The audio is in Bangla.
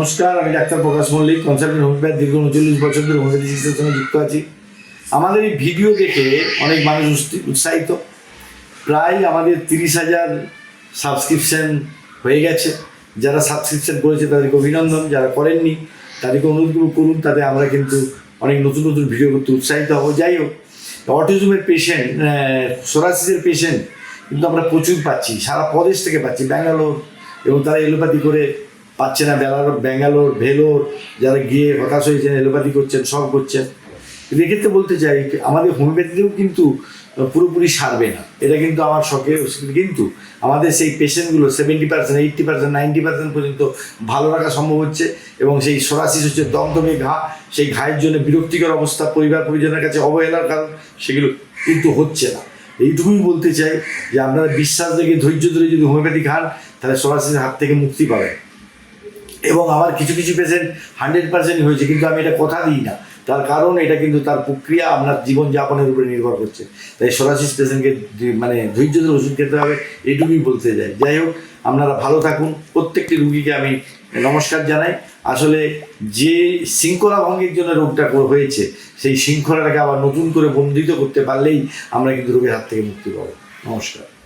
নমস্কার, আমি doctor Prakash Mallick, consultant homeopath দীর্ঘ উনচল্লিশ বছর ধরে হোমিওপ্যাথি সঙ্গে যুক্ত আছি। আমাদের এই ভিডিও দেখে অনেক মানুষ উৎসাহিত। প্রায় আমাদের তিরিশ হাজার সাবস্ক্রিপশন হয়ে গেছে। যারা সাবস্ক্রিপশন করেছে, তাদেরকে অভিনন্দন। যারা করেননি, তাদেরকে অনুরোধ করুন, তাতে আমরা কিন্তু অনেক নতুন নতুন ভিডিও করতে উৎসাহিত হব। যাই হোক, অটিজমের পেশেন্ট সোরাসিসের পেশেন্ট কিন্তু আমরা প্রচুর পাচ্ছি, সারা প্রদেশ থেকে পাচ্ছি, ব্যাঙ্গালোর এবং তারা এলোপ্যাথি করে পাচ্ছে না ব্যাঙ্গালোর ব্যাঙ্গালোর, ভেলোর, যারা গিয়ে হতাশ হয়েছেন এলোপ্যাথি করছেন, সব করছেন। কিন্তু এক্ষেত্রে বলতে চাই, আমাদের হোমিওপ্যাথিতেও কিন্তু পুরোপুরি সারবে না। এটা কিন্তু আমার শখে কিন্তু আমাদের সেই পেশেন্টগুলো seventy percent eighty percent ninety percent পর্যন্ত ভালো রাখা সম্ভব হচ্ছে এবং সেই সরাসরি হচ্ছে দমদমে ঘা, সেই ঘায়ের জন্য বিরক্তিকর অবস্থা, পরিবার পরিজনের কাছে অবহেলার কারণ, সেগুলো কিন্তু হচ্ছে না। এইটুকুই বলতে চাই যে আপনারা বিশ্বাস দেখে ধৈর্য ধরে যদি হোমিওপ্যাথি খান, তাহলে সরাসরি হাত থেকে মুক্তি পাবেন। এবং আমার কিছু কিছু পেশেন্ট হান্ড্রেড পার্সেন্ট হয়েছে, কিন্তু আমি এটা কথা দিই না। তার কারণ এটা কিন্তু তার প্রক্রিয়া আপনার জীবনযাপনের উপরে নির্ভর করছে। তাই সরাসরি পেশেন্টকে মানে ধৈর্য ধরে ওষুধ খেতে হবে, এটুকুই বলতে যাই যাই হোক, আপনারা ভালো থাকুন। প্রত্যেকটি রুগীকে আমি নমস্কার জানাই। আসলে যে শৃঙ্খলা ভঙ্গের জন্য রোগটা হয়েছে, সেই শৃঙ্খলাটাকে আবার নতুন করে বন্ধিত করতে পারলেই আমরা কিন্তু রোগের হাত থেকে মুক্তি পাবো। নমস্কার।